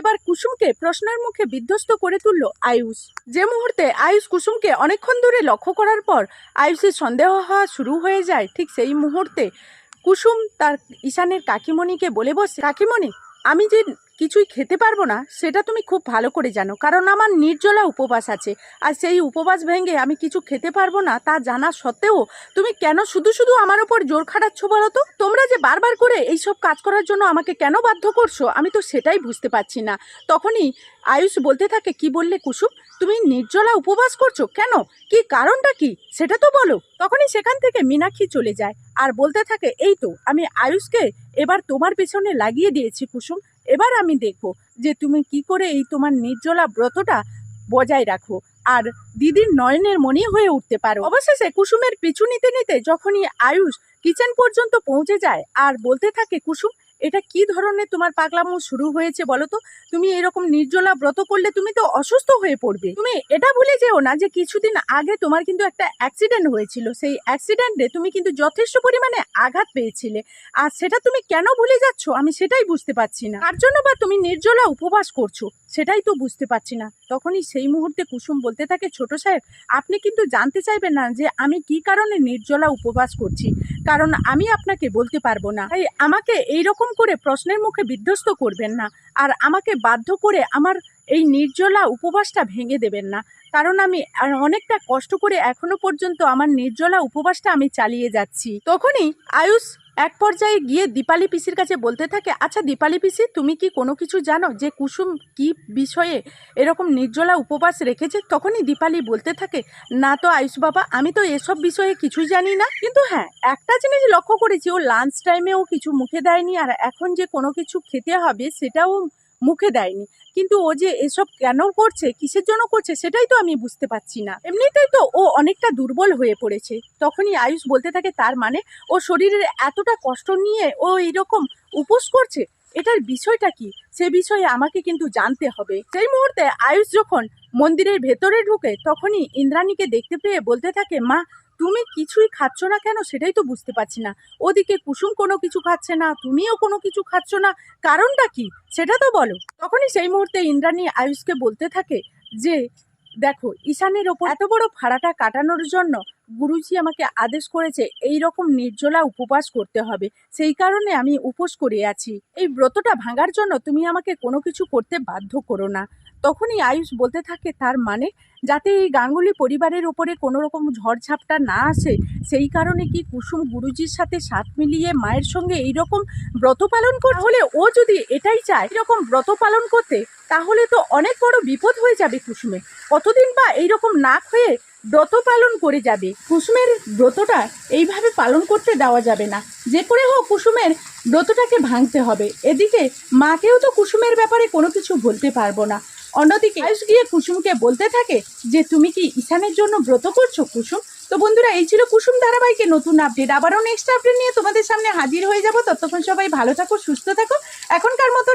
এবার কুসুমকে প্রশ্নের মুখে বিধ্বস্ত করে তুলল আয়ুষ। যে মুহূর্তে আয়ুষ কুসুমকে অনেকক্ষণ ধরে লক্ষ্য করার পর আয়ুষের সন্দেহ হওয়া শুরু হয়ে যায়, ঠিক সেই মুহূর্তে কুসুম তার ঈশানের কাকিমণিকে বলে বসে, কাকিমণি, আমি যে কিছুই খেতে পারব না, সেটা তুমি খুব ভালো করে জানো। কারণ আমার নির্জলা উপবাস আছে, আর সেই উপবাস ভেঙে আমি কিছু খেতে পারব না, তা জানা সত্ত্বেও তুমি কেন শুধু শুধু আমার ওপর জোর খাটাচ্ছ বলো তো? তোমরা যে বারবার করে এইসব কাজ করার জন্য আমাকে কেন বাধ্য করছ, আমি তো সেটাই বুঝতে পারছি না। তখনই আয়ুষ বলতে থাকে, কি বললে কুসুম? তুমি নির্জলা উপবাস করছ কেন? কি কারণটা কি? সেটা তো বলো। তখনই সেখান থেকে মীনাক্ষী চলে যায়, আর বলতে থাকে, এই তো, আমি আয়ুষকে এবার তোমার পেছনে লাগিয়ে দিয়েছি কুসুম এবার আমি দেখব যে তুমি কি করে এই তোমার নির্জলা ব্রতটা বজায় রাখো আর দিদির নয়নের মনে হয়ে উঠতে পারো। অবশেষে কুসুমের পিছু নিতে নিতে যখনই আয়ুষ কিচেন পর্যন্ত পৌঁছে যায় আর বলতে থাকে, কুসুম এটা কি ধরনের তোমার পাগলামো শুরু হয়েছে বলো তো? তুমি এরকম নির্জলা ব্রত করলে তুমি তো অসুস্থ হয়ে পড়বে। তুমি এটা ভুলে যেও না যে কিছুদিন আগে তোমার কিন্তু একটা অ্যাক্সিডেন্ট হয়েছিল। সেই অ্যাক্সিডেন্টে তুমি কিন্তু যথেষ্ট পরিমাণে আঘাত পেয়েছিলে। আর সেটা তুমি কেন ভুলে যাচ্ছ? আমি সেটাই বুঝতে পারছি না। তার জন্য বা তুমি নির্জলা উপবাস করছ? সেটাই তো বুঝতে পারছি না। তখনই সেই মুহূর্তে কুসুম বলতে থাকে, ছোট সাহেব, আপনি কিন্তু জানতে চাইবেন না যে আমি কি কারণে নির্জলা উপবাস করছি। কারণ আমি আপনাকে বলতে পারব না। তাই আমাকে এই রকম করে প্রশ্নের মুখে বিধ্বস্ত করবেন না। আর আমাকে বাধ্য করে আমার এই নির্জলা উপবাসটা ভেঙে দেবেন না। কারণ আমি অনেকটা কষ্ট করে এখনও পর্যন্ত আমার নির্জলা উপবাসটা আমি চালিয়ে যাচ্ছি। তখনই আয়ুষ এক পর্যায়ে গিয়ে দীপালি পিসির কাছে বলতে থাকে আচ্ছা দীপালি পিসি, তুমি কি কোনো কিছু জানো যে কুসুম কি বিষয়ে এরকম নির্জলা উপবাস রেখেছে? তখনই দীপালি বলতে থাকে, না তো আয়ুষ বাবা, আমি তো এসব বিষয়ে কিছুই জানি না। কিন্তু হ্যাঁ একটা জিনিস লক্ষ্য করেছি, ও লাঞ্চ টাইমেও কিছু মুখে দেয়নি, আর এখন যে কোনো কিছু খেতে হবে সেটাও মুখে দেয়নি। কিন্তু ও যে এসব কেন করছে, কিসের জন্য করছে, সেটাই তো আমি বুঝতে পারছি না। এমনিতেই তো ও অনেকটা দুর্বল হয়ে পড়েছে। তখনই আয়ুষ বলতে থাকে তার মানে ও শরীরের এতটা কষ্ট নিয়ে ও এরকম উপোস করছে এটার বিষয়টা কি? সে বিষয়ে আমাকে কিন্তু জানতে হবে। সেই মুহূর্তে আয়ুষ যখন মন্দিরের ভেতরে ঢুকে, তখনই ইন্দ্রাণীকে দেখতে পেয়ে বলতে থাকে, মা, তুমি কিছুই খাচ্ছ না কেন? সেটাই তো বুঝতে পারছি না। ওদিকে কুসুম কোনো কিছু খাচ্ছে না, তুমিও কোনো কিছু খাচ্ছ না। কারণটা কি? সেটা তো বলো। তখনই সেই মুহূর্তে ইন্দ্রাণী আয়ুষকে বলতে থাকে যে, দেখো, ঈশানের ওপর এত বড় ভাড়াটা কাটানোর জন্য গুরুজি আমাকে আদেশ করেছে এই রকম নির্জলা উপবাস করতে হবে। সেই কারণে আমি উপোস করে আছি। এই ব্রতটা ভাঙার জন্য তুমি আমাকে কোনো কিছু করতে বাধ্য করো না। তখনই আয়ুষ বলতে থাকে, তার মানে? যাতে এই গাঙ্গুলি পরিবারের উপরে কোনো রকম ঝড়ঝাপটা না আসে, সেই কারণে কি কুসুম গুরুজির সাথে সাথ মিলিয়ে মায়ের সঙ্গে এই রকম ব্রত পালন কর হলে ও যদি এটাই চায় এরকম ব্রত পালন করতে, তাহলে তো অনেক বড় বিপদ হয়ে যাবে কুসুমে। কতদিন বা এইরকম নাক হয়ে ব্রত পালন করে যাবে। কুসুমের ব্রতটা এইভাবে পালন করতে দেওয়া যাবে না। যে করে হোক কুসুমের ব্রতটাকে ভাঙতে হবে। এদিকে মাকেও তো কুসুমের ব্যাপারে কোনো কিছু বলতে পারব না। অন্যদিকে আয়ুষ গিয়ে কুসুমকে বলতে থাকে যে, তুমি কি ঈশানের জন্য ব্রত করছ কুসুম? তো বন্ধুরা, এই ছিল কুসুম ধারাবাহিকে নতুন আপডেট আবারও নেক্সট আপডেট নিয়ে তোমাদের সামনে হাজির হয়ে যাব। ততক্ষণ সবাই ভালো থাকো, সুস্থ থাকো। এখনকার মতো